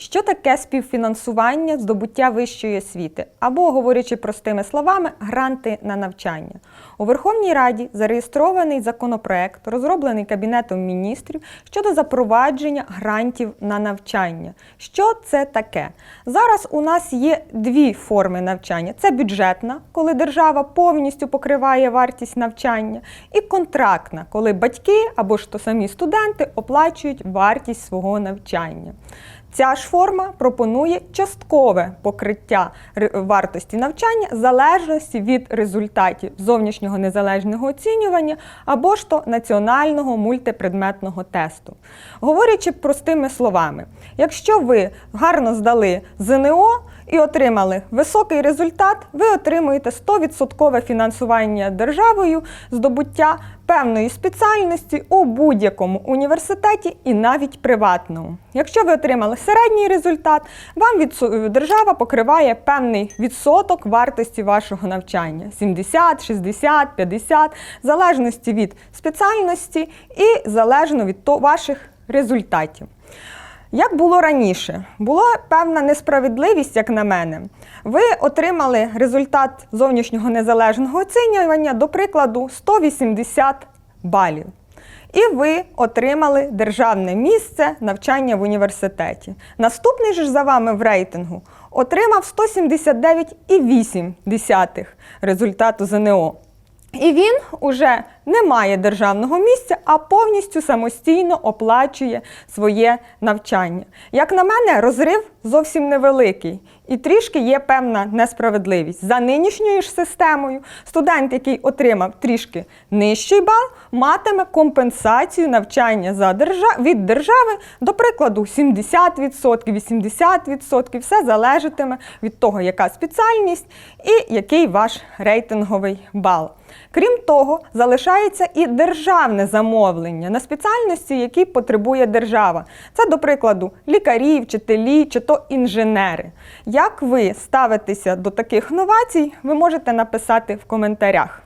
Що таке співфінансування здобуття вищої освіти? Або, говорячи простими словами, гранти на навчання? У Верховній Раді зареєстрований законопроект, розроблений Кабінетом міністрів щодо запровадження грантів на навчання. Що це таке? Зараз у нас є дві форми навчання: це бюджетна, коли держава повністю покриває вартість навчання, і контрактна, коли батьки або ж то самі студенти оплачують вартість свого навчання. Ця ж форма пропонує часткове покриття вартості навчання в залежності від результатів зовнішнього незалежного оцінювання або ж то національного мультипредметного тесту. Говорячи простими словами, якщо ви гарно здали ЗНО і отримали високий результат, ви отримуєте 100% фінансування державою здобуття певної спеціальності у будь-якому університеті і навіть приватному. Якщо ви отримали середній результат, вам держава покриває певний відсоток вартості вашого навчання 70, 60, 50, в залежності від спеціальності і залежно від ваших результатів. Як було раніше, була певна несправедливість, як на мене. Ви отримали результат зовнішнього незалежного оцінювання, до прикладу, 180 балів. І ви отримали державне місце навчання в університеті. Наступний ж за вами в рейтингу отримав 179,8 результату ЗНО. І він уже не має державного місця, а повністю самостійно оплачує своє навчання. Як на мене, розрив зовсім невеликий і трішки є певна несправедливість. За нинішньою ж системою студент, який отримав трішки нижчий бал, матиме компенсацію навчання за держа... від держави, до прикладу, 70%, 80%. Все залежатиме від того, яка спеціальність і який ваш рейтинговий бал. Крім того, залишається і державне замовлення на спеціальності, які потребує держава. Це, до прикладу, лікарі, вчителі чи то інженери. Як ви ставитеся до таких новацій, ви можете написати в коментарях.